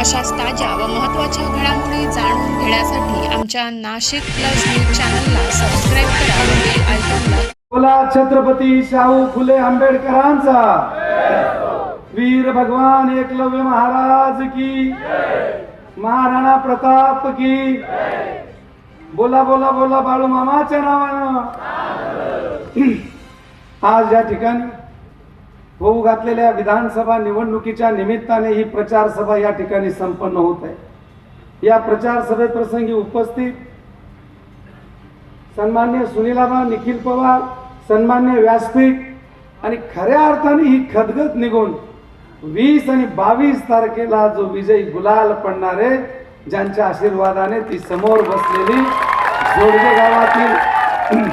अशाच ताज्या व महत्त्वाच्या घडामोडी जाणून घेण्यासाठी आमच्या नाशिक प्लस न्यूज चॅनलला सबस्क्राईब करा बेल आयकॉनला बोला छत्रपती शाहू फुले आंबेडकरांचा. वीर भगवान एकलव्य महाराज की. महाराणा प्रताप की. बोला बोला बोला बाळू मामाच्या नावानं. आज या ठिकाणी होऊ घातलेल्या विधानसभा निवडणुकीच्या निमित्ताने ही प्रचार सभा या ठिकाणी संपन्न होत आहे. या प्रचार सभेप्रसंगी उपस्थित सन्मान्य सुनीलाबा निखिल पवार सन्मान्य व्यासपीठ आणि खऱ्या अर्थाने ही खदगत निघून वीस आणि बावीस तारखेला जो विजयी गुलाल पडणारे ज्यांच्या आशीर्वादाने ती समोर बसलेली जोडगे गावातील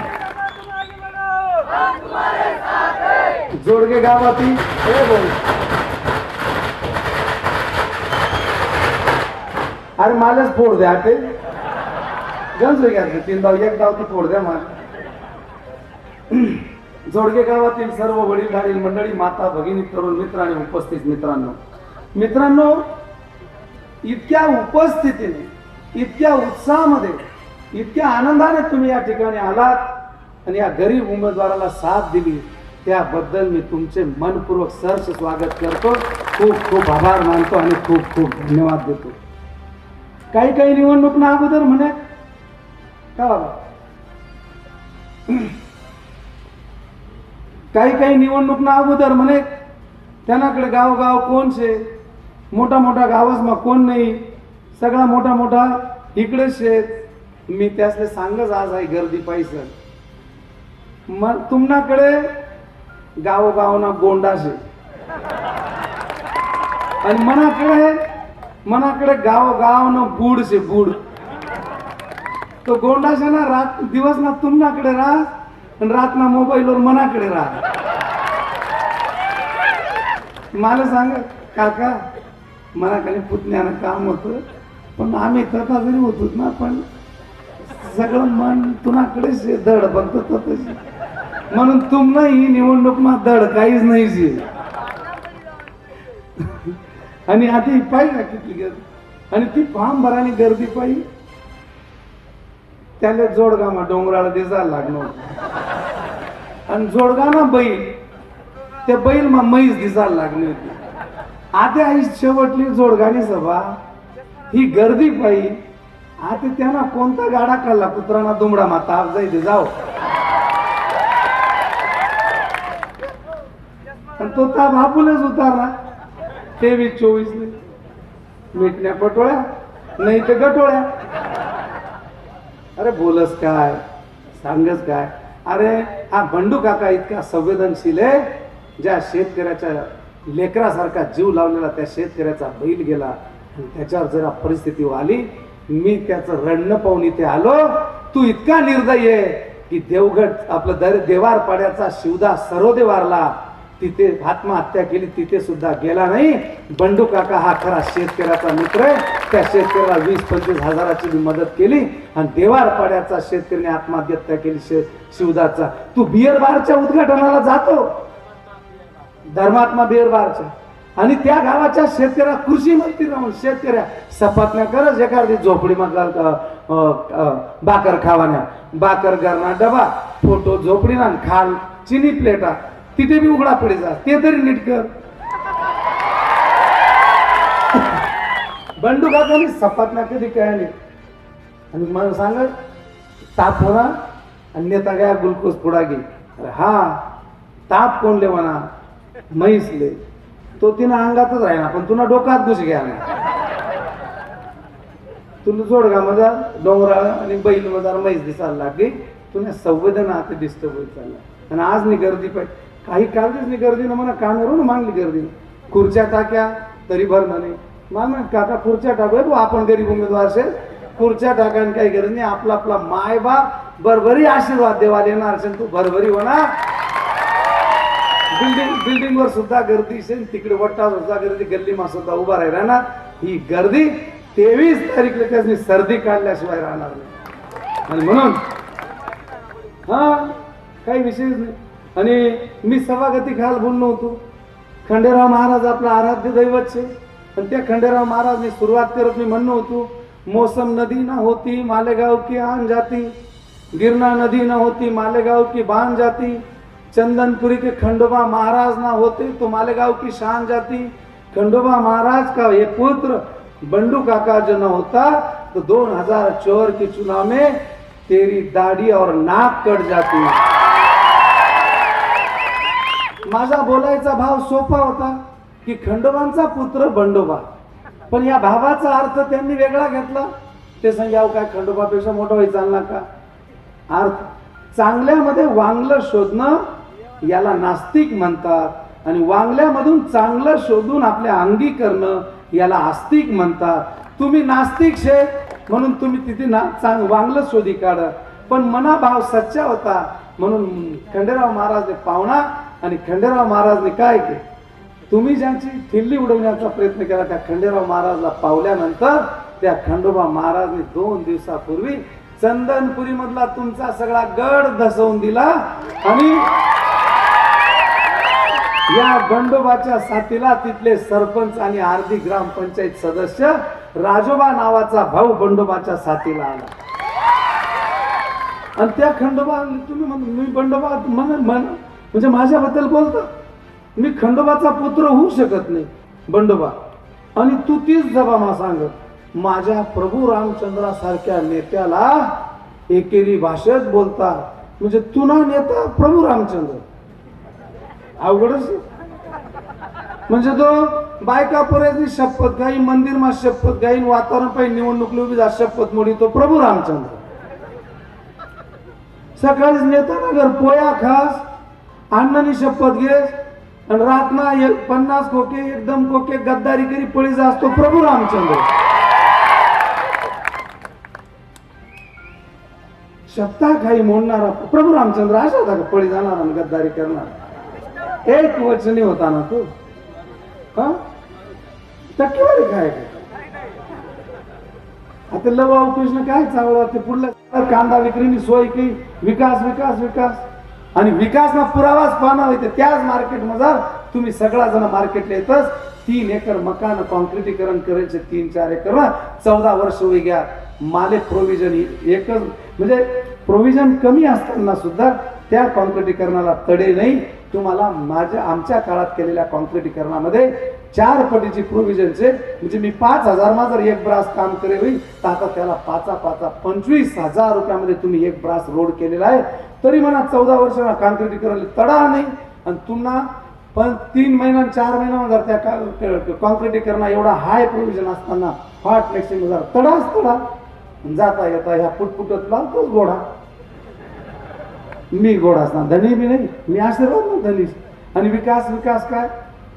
जोडगे गावातील. ए बोल. अरे मलाच फोड द्या ते. गंज घ्या तीन धाव एक धाव ती फोड द्या मला. जोडगे गावातील सर्व वडीलधारी मंडळी माता भगिनी तरुण मित्र आणि उपस्थित मित्रांनो. मित्रांनो इतक्या उपस्थितीने इतक्या उत्साहामध्ये इतक्या आनंदाने तुम्ही या ठिकाणी आलात आणि या गरीब उमेदवाराला साथ दिली. त्याबद्दल मी तुमचे मनपूर्वक सहर्ष स्वागत करतो. खूप खूप आभार मानतो आणि खूप खूप धन्यवाद देतो. काही काही निवडणूक ना अगोदर म्हणे. का बाबा? काही काही निवडणूक ना अगोदर म्हणे. त्यांनाकडे गावगाव कोण शे? मोठा मोठा गावच मग कोण नाही? सगळा मोठा मोठा इकडेच शेत मी त्यासले सांगच आज आहे गर्दी पाहिजे. मग तुमनाकडे गावोगावना गोंडा शे आणि मनाकडे मनाकडे गाव गाव न बूड. तो गोंडा ना रात दिवस ना तुमनाकडे राह आणि रात ना मोबाईलवर मनाकडे राह. मला सांग काका मनाकडे पुतण्यानं काम होतं पण आम्ही तथा जरी होतो ना पण सगळं मन तुनाकडेच धड बघतो तसं म्हणून तुम्हाला ही निवडणूक मा धड काहीच नाही आणि आता ही पाहिजे किती गर्दी. आणि ती फार्म भरानी गर्दी पाहिजे त्याला जोडगामा डोंगराला दिसायला लागणार आणि जोडगा ना बैल त्या बैल मा मैस दिसायला लागली होती. आता आई शेवटली जोडगाणी सभा. ही गर्दी पाहिजे आता त्यांना कोणता गाडा काढला? कुत्राना दुमडा माता आप जायचे जाओ तो त्या बापूलाच उतारला. तेवीस चोवीस मिटण्या पटोळ्या नाही तर गटोळ्या. अरे बोलस काय? सांगच काय? अरे हा बंडू काका इतका संवेदनशील आहे ज्या शेतकऱ्याच्या लेकरासारखा जीव लावलेला त्या शेतकऱ्याचा बैल गेला. त्याच्यावर जरा परिस्थिती आली. मी त्याचं रडणं पाहून इथे आलो. तू इतका निर्दयी आहे की देवगड आपलं दर देवार पाड्याचा शिवदास सरोदे वारला. तिथे आत्महत्या केली तिथे सुद्धा गेला नाही. बंडू काका हा खरा शेतकऱ्याचा मित्र आहे. त्या शेतकऱ्याला वीस पंचवीस हजाराची मी मदत केली आणि देवार पाड्याचा शेतकऱ्याने आत्महत्या केली शे शिवदासचा तू बियर बारच्या उद्घाटनाला जातो. धर्मात्मा बियर बारच्या आणि त्या गावाच्या शेतकऱ्या कृषी मंत्री राहून शेतकऱ्या सपाटण्या करत एखादी झोपडी मधला बाकर खावाण्या. बाकर गरणा डबा फोटो झोपडीना खाल चिनी प्लेटा. तिथे बी उघडा पडे जा. ते तरी नीट कर. बंडू काकाने ना कधी कळाले? आणि मला सांग ताप होणार आणि नेता गया ग्लुकोज पुढा घे अरे हा ताप कोण ले म्हणा? म्हैसले. तो तिनं अंगातच राहिना पण तुला डोकात घुस घ्या ना. तुला जोडगा माझा डोंगराळ आणि बैल मजार म्हैस दिसायला लागली. तुला संवेदना आता डिस्टर्ब होत चालला आणि आज नाही गर्दी पाहिजे काही कालच गर्दी ना म्हणा कानवरून मागली गर्दी. खुर्च्या टाक्या तरी भर म्हणे. मान काका खुर्च्या टाकूया भाऊ आपण गरीब उमेदवार असेल. खुर्च्या टाकायला काही गरज नाही आपला आपला माय बाप भरभरी आशीर्वाद देवाला येणार असेल. तू भरभरी होणार. बिल्डिंग बिल्डिंगवर सुद्धा गर्दी असेल तिकडे वट्टा सुद्धा गर्दी गल्लीमा सुद्धा उभा राही राहणार. ही गर्दी तेवीस तारीखला त्याची सर्दी काढल्याशिवाय राहणार नाही. आणि म्हणून हा काही विशेष नाही. आणि मी सभागती खाल बोललो होतो. खंडेराव महाराज आपला आराध्य दैवत छे आणि त्या खंडेराव महाराज मी सुरुवात करत मी म्हणणं होतो मोसम नदी ना होती मालेगाव की आन जाती. गिरना नदी न होती मालेगाव की बान जाती. चंदनपुरी के खंडोबा महाराज ना होते तो मालेगाव की शान जाती. खंडोबा महाराज का ये पुत्र बंडू काका जो न होता तो 2004 के चुनाव में तेरी दाढ़ी और नाक कट जाती. माझा बोलायचा भाव सोपा होता की खंडोबांचा पुत्र बंडोबा. पण या भावाचा अर्थ त्यांनी वेगळा घेतला. ते सांगाव काय खंडोबापेक्षा मोठा होई चालला का? अर्थ चांगल्यामध्ये वांगलं शोधणं याला नास्तिक म्हणतात आणि वांगल्यामधून चांगलं शोधून आपल्या अंगी करणं याला आस्तिक म्हणतात. तुम्ही नास्तिक शे म्हणून तुम्ही तिथे ना चांग वांगलं शोधी काढ. पण मनाभाव सच्चा होता म्हणून खंडेराव महाराज पाहुणा आणि खंडेराव महाराजने काय केलं? तुम्ही ज्यांची ठिल्ली उडवण्याचा प्रयत्न केला त्या खंडेराव महाराजला पावल्यानंतर त्या खंडोबा महाराजने दोन दिवसापूर्वी चंदनपुरी मधला तुमचा सगळा गड धसवून दिला आणि या बंडोबाच्या साथीला तिथले सरपंच आणि आर्धी ग्रामपंचायत सदस्य राजोबा नावाचा भाऊ बंडोबाच्या साथीला आला. आणि त्या खंडोबा तुम्ही म्हण मी बंडोबा म्हण म्हण म्हणजे माझ्याबद्दल बोलता? मी खंडोबाचा पुत्र होऊ शकत नाही बंडोबा. आणि तू तीच जबामा सांगत सांग. माझ्या प्रभू रामचंद्रासारख्या नेत्याला एकेरी भाषेत बोलता. म्हणजे तुना नेता प्रभू रामचंद्र. अवघडच म्हणजे तो बायका पर्यंत शपथ गाई मंदिर मा शपथ गाईन वातावरण पाहिजे निवडणूक उभी जा शपथ मोडी तो प्रभू रामचंद्र. सकाळीच नेता घर पोया खास. अण्णानी शपथ घे आणि रातना एक पन्नास खोके एकदम खोके गद्दारी करी पळी जा असतो प्रभू रामचंद्र. शब्दा काही मोडणारा प्रभू रामचंद्र असा होता का पळी जाणार आणि गद्दारी करणार. एक वचनी होता ना तो? हा? टक्केवारी काय आता लव कृष्ण काय चांगलं ते पुढलं कांदा विक्रीनी सोय की विकास विकास विकास. आणि विकास ना पुरावाच पाहणं होते त्याच मार्केटमजार तुम्ही सगळा जण मार्केटला येतच. तीन एकर मकान कॉन्क्रिटीकरण करायचे तीन चार एकर. चौदा वर्ष होई घ्या माले प्रोव्हिजन एकच म्हणजे प्रोव्हिजन कमी असताना सुद्धा त्या कॉन्क्रिटीकरणाला तडे नाही. तुम्हाला माझ्या आमच्या काळात केलेल्या कॉन्क्रिटीकरणामध्ये चार पटीची प्रोव्हिजनचे म्हणजे मी पाच हजारमा जर एक ब्रास काम करे होईल तर आता त्याला पाचा पाचा पंचवीस हजार रुपयामध्ये तुम्ही एक ब्रास रोड केलेला आहे. तरी म्हणा चौदा वर्ष करायला तडा नाही. आणि तुम्हाला पण तीन महिना चार महिना जर त्या कॉन्क्रिटीकरणा एवढा हाय प्रोव्हिजन असताना फाट फ्लेक्सिंग जर तडाच तडा जाता येता ह्या पुटपुटत लावतोच घोडा. मी गोड असणार धनी बी नाही. मी आशीर्वाद ना धनीश आणि विकास विकास काय?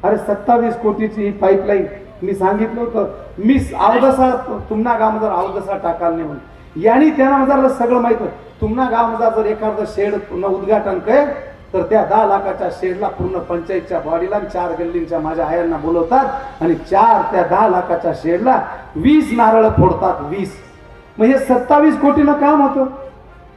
अरे सत्तावीस कोटीची ही पाईपलाईन मी सांगितलं होतं. मी अवदसा तुम्हाला काम जर अवदसा टाकाल नाही म्हणून. यांनी त्यांना जर सगळं माहीत तुम्हाला गाव जर एखादं शेड पूर्ण उद्घाटन काय तर त्या दहा लाखाच्या शेडला पूर्ण पंचायतच्या बॉडीला चार गल्लींच्या माझ्या आयांना बोलवतात आणि चार त्या दहा लाखाच्या शेडला वीस नारळ फोडतात वीस. मग हे सत्तावीस कोटीनं काम होतं.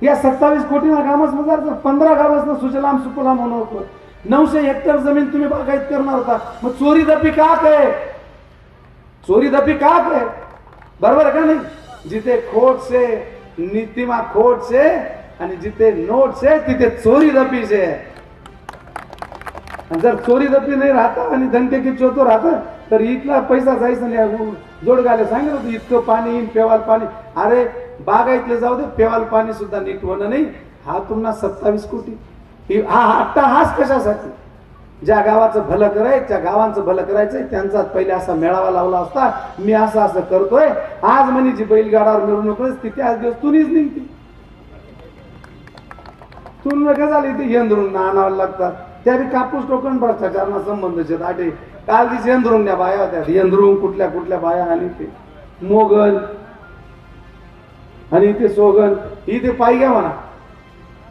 या सत्तावीस कोटीनं कामच म्हणजे पंधरा गावासनं सुजलाम सुफलाम होणं होतं. नऊशे हेक्टर जमीन तुम्ही बागायत करणार होता. मग चोरी दपी का काय चोरी दपी का काय बरोबर आहे का नाही? जिथे खोट से नीतिमा खोट से आणि जिथे नोट से तिथे चोरी दपी से. जर चोरी दपी नाही राहता आणि धनटेकीत की चोतो राहता तर इथला पैसा जायचा नाही. जोडगाले सांगितलं होतं इतकं पाणी पेवाल पाणी. अरे बागायतले जाऊ दे पेवाल पाणी सुद्धा नीट होणं नाही. हा तुम्हाला सत्तावीस कोटी. हा हट्टा हाच कशासाठी? ज्या गावाचं भलं करायचं त्या गावांचं भलं करायचंय त्यांचा पहिले असा मेळावा लावला असता. मी असं असं करतोय. आज म्हणे जी बैलगाडावर मिरवणूक ती त्याच दिवस तुनीच निघती. तुन नका झाली ते यंद्रून आणावं लागतात. त्या बी कापूस टोकन भ्रष्टाचारणा संबंध आहेत आठे काल ती त्या बाया होत्या. यंद्रुंग कुठल्या कुठल्या बाया आणि ते. मोगल आणि इथे सोगन ही ते पाहिजे घ्या म्हणा.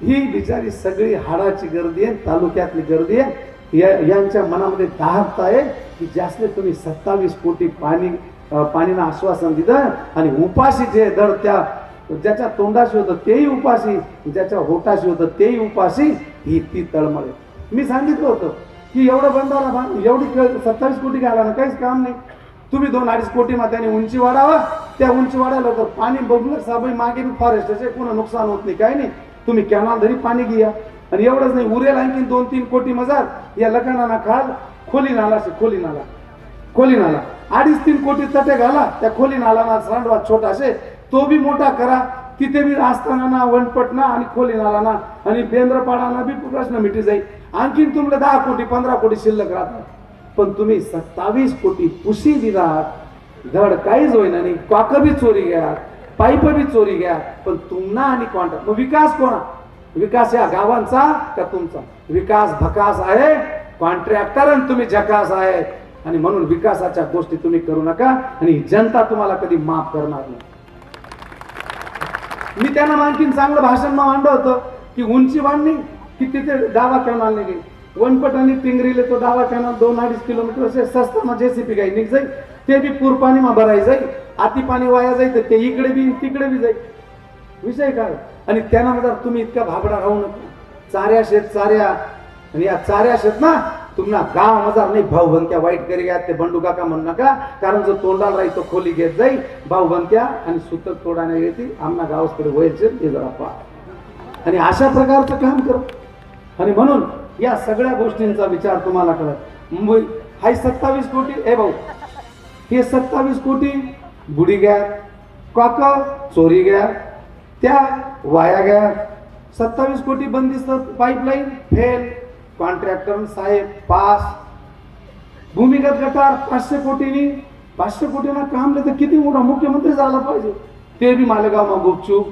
ही बिचारी सगळी हाडाची गर्दी आहे तालुक्यातली गर्दी आहे. या- यांच्या मनामध्ये दाहत आहे की जास्त तुम्ही सत्तावीस कोटी पाणी पाणीनं आश्वासन दिलं आणि उपाशी जे दर त्या ज्याच्या तोंडाशी होतं तेही उपाशी ज्याच्या होटाशी होतं तेही उपाशी ही ती तळमळ मी सांगितलं होतं की एवढं बंधारा बांध एवढी सत्तावीस कोटी घ्यायला ना काहीच काम नाही. तुम्ही दोन अडीच कोटी मा त्याने उंची वाढावा. त्या उंची वाढायला तर पाणी बघलं साबई मागे फॉरेस्टचे कोणा नुकसान होत नाही काय नाही. तुम्ही कॅनॉल धरी पाणी घ्या. आणि एवढंच नाही उरेल आणखी दोन तीन कोटी मजार. या लकांना खाल खोली नाला असे खोली नाला खोली नाला अडीच तीन कोटी तटे घाला त्या खोली नाला सांडवा छोटासे तो बी मोठा करा. तिथे बी असताना ना वनपट ना आणि खोली नाला ना. आणि बेंद्रपाडाना बी प्रश्न मिटी जाईल. आणखीन तुमले दहा कोटी पंधरा कोटी शिल्लक राहतात. पण तुम्ही सत्तावीस कोटी पुशी दिलात. धड काहीच होईना नाही. क्वाक बी चोरी घ्या. पाईप बी चोरी घ्या. पण तुम्हाला आणि कॉन्ट्रॅक्ट मग विकास कोणा? विकास या गावांचा का तुमचा? विकास भकास आहे कॉन्ट्रॅक्टर आणि तुम्ही झकास आहे. आणि म्हणून विकासाच्या गोष्टी तुम्ही करू नका आणि जनता तुम्हाला कधी माफ करणार नाही. मी त्यांना आणखीन चांगलं भाषण मांडलं होतं की उंची वाढणी की तिथे डावा कॅनॉल निघेल वनपट आणि टिंगरीले तो डावा कॅनॉल दोन अडीच किलोमीटर असे सस्ता जेसीपी काही निघ जाईल ते बी पूर पाणी मा भराय जाईल आती पाणी वाया जाईल ते इकडे बी तिकडे बी जाईल विषय काय? आणि त्यांना जर तुम्ही इतका भाबडा राहू नका. चाऱ्या शेत चाऱ्या आणि या चाऱ्या शेत ना तुम्हाला गाव मजार नाही भाऊ बनत्या वाईट करी घ्या ते बंडू काका म्हणू नका. कारण जो तोंडाला राहील तो खोली घेत जाई भाऊ बनत्या आणि सुतक तोडाने येते आमना गावाकडे व्हायचे ते जरा पहा. आणि अशा प्रकारचं काम कर. आणि म्हणून या सगळ्या गोष्टींचा विचार तुम्हाला करत मुंबई हाय सत्तावीस कोटी ए भाऊ हे सत्तावीस कोटी बुडी घ्या काका चोरी घ्या त्या वाया घ्या सत्तावीस कोटी बंदिस्त पाईपलाईन फेल कॉन्ट्रॅक्टर साहेब पास भूमिगत गटार पाचशे कोटीनी पाचशे कोटीना काम तर किती मोठा मुख्यमंत्री झाला पाहिजे? ते बी मालेगावमा गुपचूप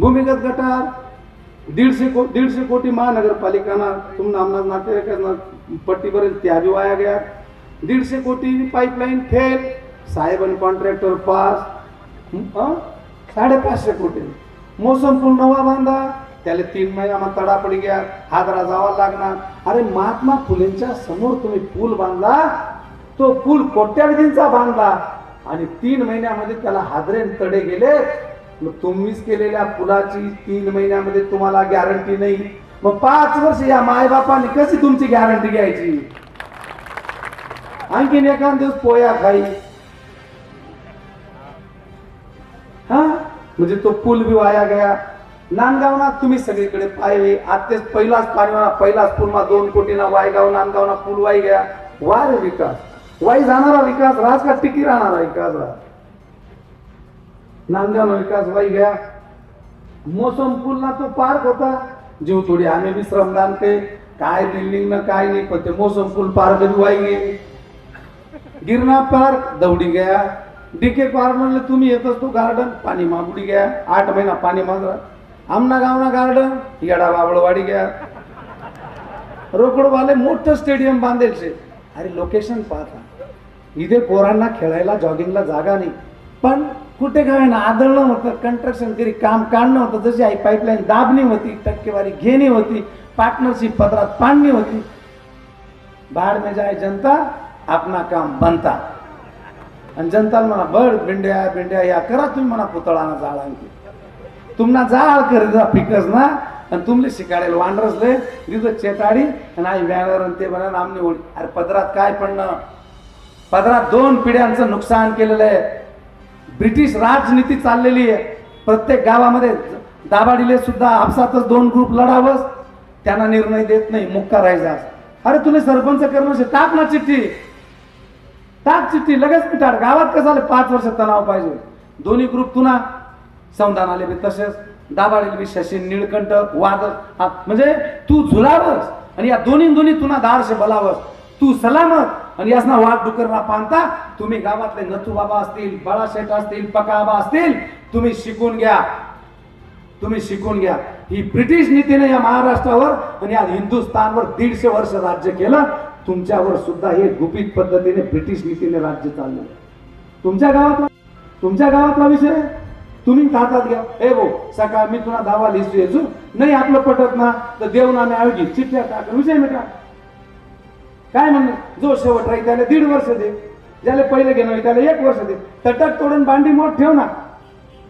भूमिगत गटार दीडशे को दीडशे कोटी महानगरपालिकांना तुम नामना नातेवाईकांना पट्टीपर्यंत त्या बी वाया गया दीडशे कोटी पाईपलाईन फेल साहेब आणि कॉन्ट्रॅक्टर पास हं? साडेपाचशे कोटी. मोसम पूल नवा बांधा त्याला तीन महिन्यामध्ये तडापडी घ्या हादरा जावा लागणार अरे महात्मा फुलेंच्या समोर तुम्ही पूल बांधला. तो पूल कोट्यावधींचा बांधला. आणि तीन महिन्यामध्ये त्याला हादरेन तडे गेले. मग तुम्हीच केलेल्या पुलाची तीन महिन्यामध्ये तुम्हाला गॅरंटी नाही. मग पाच वर्ष या मायबापाने कशी तुमची गॅरंटी घ्यायची? आणखीन एखाद दिवस पोया खाई. म्हणजे तो पूल बी वाया गया. नांदगावना तुम्ही सगळीकडे पाहिले. आत्तेच पहिलाच पाणीवाला पहिलाच पूल मा दोन कोटीना वायगाव नांदगावना पूल वाई गया. वा रे विकास. वाई जाणारा विकास राज का टिकी राहणारा विकास राज? नांदगावना विकास वाई गया. मोसम पूलना तो पार्क होता. जीव थोडी आम्ही बी श्रमदान ते काय बिल्डिंग ना काय नाही पण ते मोसम पूल पार्क बी वाई गे गिरणा पार्क दौडी गया. डीके म्हणलं तुम्ही येत असतो गार्डन पाणी मागुडी घ्या. आठ महिना पाणी मागरा आमना गावना गार्डन येडा बाबळवाडी घ्या. रोकडवाले मोठं स्टेडियम बांधेल शे अरे लोकेशन पाहता. इथे पोरांना खेळायला जॉगिंगला जागा नाही. पण कुठे काय ना आदळणं होतं कंस्ट्रक्शन करी काम काढणं होतं. जशी आई पाईपलाईन दाबणी होती टक्केवारी घेणी होती पार्टनरशिप पत्रात पाडणी होती. बाहेर में जाए जनता आपना काम बनता. आणि जनताल म्हणा बड भेंड्या भेंड्या या करा तुम्ही म्हणा पुतळाना जाळांकी तुम्हाला जाळ करीत पिकच ना? आणि तुमले शिकाडेल वांडरसले तिथं चेताडी आणि आई बॅनर आणि ते म्हणा आमने ओळी अरे पदरात काय पडणं? पदरात दोन पिढ्यांचं नुकसान केलेलं आहे. ब्रिटिश राजनीती चाललेली आहे. प्रत्येक गावामध्ये दाबाडीले सुद्धा आपसातच दोन ग्रुप लढावंच त्यांना निर्णय देत नाही मुक्का राहायचा. अरे तुला सरपंच करणं टाक ना चिठ्ठी. टाक चिठ्ठी लगेच मिटाड गावात कसं आलं पाच वर्ष तणाव पाहिजे? दोन्ही ग्रुप तुना संधान आले बी तसेच. दाबाडील बी शशी निळकंठ वाद हा, म्हणजे तू झुलावस आणि या दोन्ही दोन्ही तुना दारशे बलावस. तू सलामत आणि यासना वाट डुकरला पाहता तुम्ही गावातले नथू बाबा असतील बाळाशेठ असतील पकाबा असतील तुम्ही शिकून घ्या. तुम्ही शिकून घ्या. ही ब्रिटिश नीतीने या महाराष्ट्रावर आणि या हिंदुस्थानवर दीडशे वर्ष राज्य केलं. तुमच्यावर सुद्धा हे गुपित पद्धतीने ब्रिटिश नीतीने राज्य चाललं तुमच्या गावातला तुमच्या गावातला विषय? तुम्ही हातात घ्या. हे भाऊ सकाळ मी तुला दावा लिहितो येजू नाही आपलं पटत ना तर देऊन आम्ही आयोजित चिठ्ठ्या टाक विषय मिटा. काय म्हणणं? जो शेवट राहील त्याला दीड वर्ष दे. ज्याला पहिले घेणं त्याला एक वर्ष दे. तटक तोडून बांडी मोठ ठेव ना.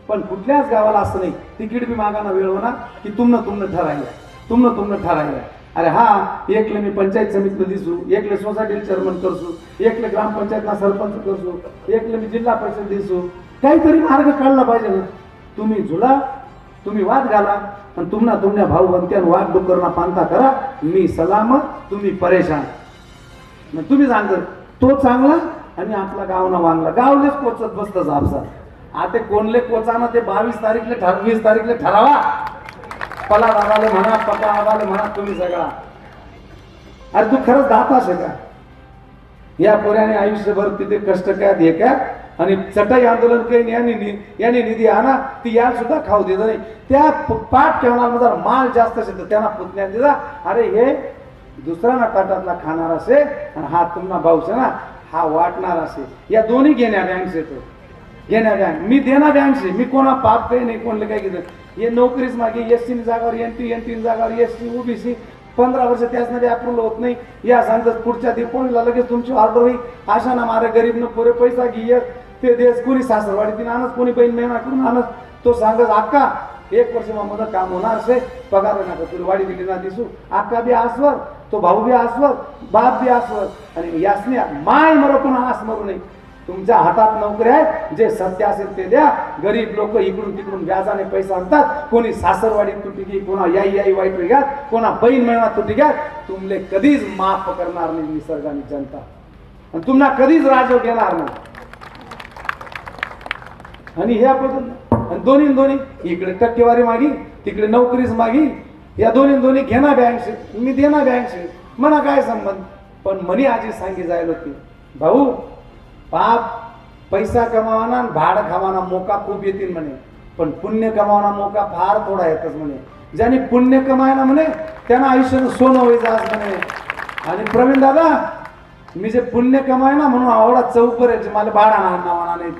पण कुठल्याच गावाला असं नाही. तिकीट बी मागाना वेळ होणार की तुमनं तुमनं ठरायला. तुमनं तुमनं ठरायला. अरे हा एकले मी पंचायत समितीला दिसू एकले सोसायटी चेअरमन करसू एकले ग्रामपंचायतला सरपंच करसू एकले मी जिल्हा परिषद दिसू. काहीतरी मार्ग काढला पाहिजे ना. तुम्ही झुला तुम्ही वाद घाला आणि तुम्हाला तुमच्या भाऊ बनत्यान वाद डुकरना पांता करा. मी सलामत तुम्ही परेशान. मग तुम्ही सांगत तो चांगला आणि आपला गावना वांगला. गावलेच कोचत बसतं आपसा आता कोणले कोचाना ते बावीस तारीखले ठर वीस तारीखले ठरावा. पला दादाले म्हणा पप्पा आबाले म्हणा तुम्ही सगळा अरे तू खरंच दात असे का? या पोऱ्याने आयुष्यभर तिथे कष्ट काय हे काय? आणि चटई आंदोलन काही यांनी नि- यांनी निधी आणा ती या सुद्धा खाऊ देत नाही. त्या पाठ ठेवणार जर माल जास्त असेल तर त्यांना पुतण्या दिला अरे हे दुसरा ना ताटातला खाणार असे आणि हा तुम्हाला भाऊच ना हा वाटणार असे या दोन्ही घेण्या बँक्स येतो. घेण्या बँक. मी देणार बँकशी मी कोणा पाप काही नाही कोणले काही घेत हे नोकरीच मागे एस सी जागावर एन टी एन टी जागावर एस सी ओबीसी पंधरा वर्ष त्याच अप्रूव्हल होत नाही. या सांगतात पुढच्या दिपोळीला लगेच तुमची ऑर्डर होईल. अशा ना मारे गरीब न पुरे पैसा घे. ते देश कोणी सासरवाडीतून आणत कोणी बहीण मेहनाकडून आणस तो सांगत अक्का एक वर्ष मग मदत काम होणार असे पगार नका तुला वाडी दिली ना दिसू. अक्का बी आसवर तो भाऊ बी आसवर बाप बी आसवर आणि यासने माय मरो पण आस मरू नाही तुमच्या हातात नोकरी आहेत जे सत्य असेल ते द्या. गरीब लोक इकडून तिकडून व्याजाने पैसा आणतात. कोणी सासरवाडीत तुटी घे कोणा याई याई वाईट घ्या कोणा बहीण मिळणार तुटी घ्या. तुमले कधीच माफ करणार नाही निसर्गाने जनता. आणि तुम्हाला कधीच राजव घेणार नाही. आणि हे आपण आणि दोन्ही दोन्ही इकडे टक्केवारी मागी तिकडे नोकरीच मागी. या दोन्ही दोन्ही घेणा बँकशी मी देणार बँकशी म्हणा काय संबंध? पण मनी आजी सांगी जायला होती. भाऊ पाप पैसा कमावाना आणि भाडं खावाना मोका खूप येतील म्हणे. पण पुण्य कमावाना मोका फार थोडा येतच म्हणे. ज्याने पुण्य कमायला म्हणे त्यांना आयुष्यात सोनं व्हायचं आज म्हणे. आणि प्रवीण दादा मी जे पुण्य कमाय ना म्हणून आवडा चौपर आहे मला भाडा नावाना नाही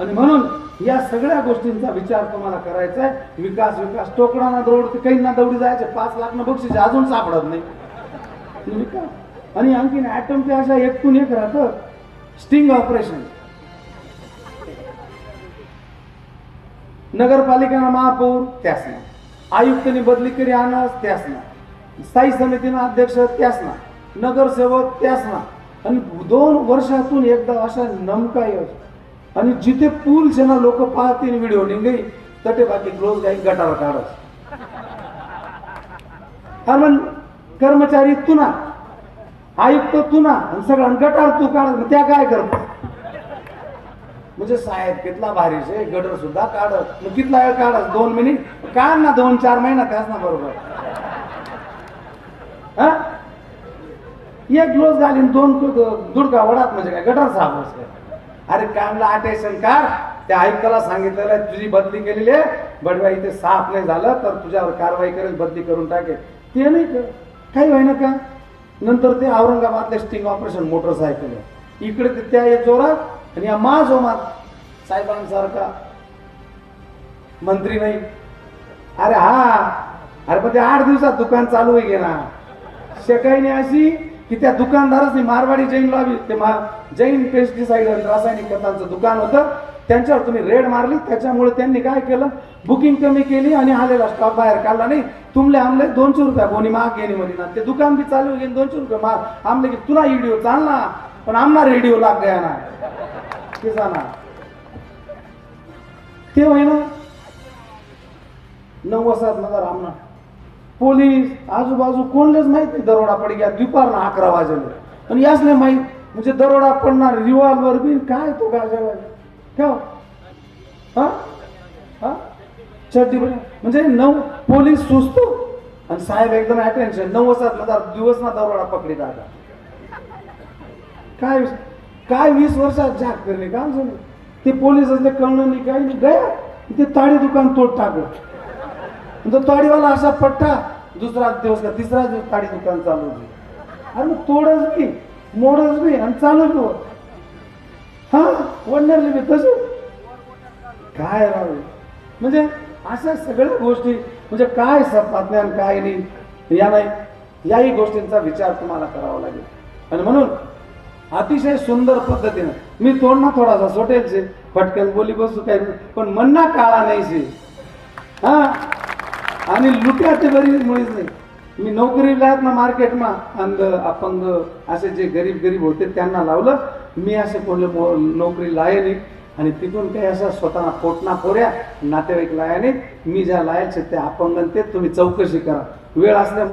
आणि म्हणून या सगळ्या गोष्टींचा विचार तुम्हाला करायचा आहे विकास विकास टोकडाना दौड काही ना दौडी जायचे. पाच लाख ना बक्षीस अजून सापडत नाही. आणि का? आणि आणखीन ॲटम ते अशा एकूण एक राहतं स्टिंग ऑपरेशन नगरपालिकेनं महापौर त्याच ना आयुक्तांनी बदली करी आणस त्याच ना स्थायी समितीनं अध्यक्ष त्याच ना नगरसेवक त्याच ना आणि दोन वर्षातून एकदा अशा नमका यश आणि जिथे पूल ना लोक पाहतील व्हिडिओ निघई तटे बाकी क्लोज काही गटाला काढस कारण कर्मचारी तुना आयुक्त तुना आणि सगळं गटार तू काढत मग त्या काय करतो? म्हणजे साहेब कितला भारी शे गटर सुद्धा काढत मग कितला वेळ काढत दोन मिनिट? काढ ना दोन चार महिना त्याच ना बरोबर. हा? एक ग्लोज घालीन दोन दुडका वडात म्हणजे काय? गटर साफ होस काय अरे कामला अटेन्शन काढ. त्या आयुक्ताला सांगितलेलं आहे, तुझी बदली केलेली आहे. बडव्या इथे साफ नाही झालं तर तुझ्यावर कारवाई करेल बदली करून टाकेल. ते नाही कर काही होईना का? नंतर ते औरंगाबादले स्टिंग ऑपरेशन मोटरसायकल इकडे ते त्या जोरात आणि या मा जोमात साहेबांसारखा मंत्री नाही. अरे हा अरे पण ते आठ दिवसात दुकान चालू आहे गे ना? शेकाईने अशी की त्या दुकानदाराने मारवाडी जैन लावी ते मा जैन पेस्टिसाईड आणि रासायनिक खतांचं दुकान होतं. त्यांच्यावर तुम्ही रेड मारली. त्याच्यामुळे त्यांनी काय केलं? बुकिंग कमी केली आणि आलेला स्टॉक बाहेर काढला नाही. तुमले आमले दोनशे रुपया कोणी माग घेणे मध्ये ना. ते दुकान बी चालू गेले दोनशे रुपये माग. आमले की तुला इडिओ चाल ना पण आमना रेडिओ लाग गया ना. ते जाणार. ते होईना नऊ वाजता नगर आमना पोलीस आजूबाजू कोणलेच माहीत नाही दरोडा पड गया दुपारनं अकरा वाजले. पण याच नाही माहीत म्हणजे दरोडा पडणार रिव्हॉल्वर बी काय तो गाजा ठेव. हा? चड्डी म्हणजे नऊ पोलीस सुचतो आणि साहेब एकदम अटेन्शन नऊ वाजता दिवस ना दरोडा पकडी दादा. काय काय वीस वर्षात झाक करणे काम झाले ते पोलीस असले कळलं नाही काही नाही. गया ते ताडी दुकान तोड टाकलं. तो ताडीवाला असा पट्टा दुसरा दिवस का तिसरा दिवस ताडी दुकान चालू होती. अरे मग तोडच बी मोडच बी आणि चालू बी हा वडणार बी तसं. काय राहू म्हणजे अशा सगळ्या गोष्टी म्हणजे काय सत्ताज्ञान काय नाही या नाही याही गोष्टींचा विचार तुम्हाला करावा लागेल. आणि म्हणून अतिशय सुंदर पद्धतीनं मी तोड ना थोडासा सोटेल शे पटकन बोली बसू काय पण मन्ना काळा नाही शे. हा? आणि लुट्याचे ते मुळीच नाही. मी नोकरीला आहेत ना मार्केटमा अंध अपंग असे जे गरीब गरीब होते त्यांना लावलं. मी असे कोणले नोकरी लाये नाही. आणि तिथून काही असं स्वतः पोटना पोऱ्या नातेवाईक लायाने मी ज्या लायचे ते अपंग ते तुम्ही चौकशी करा. वेळ असल्या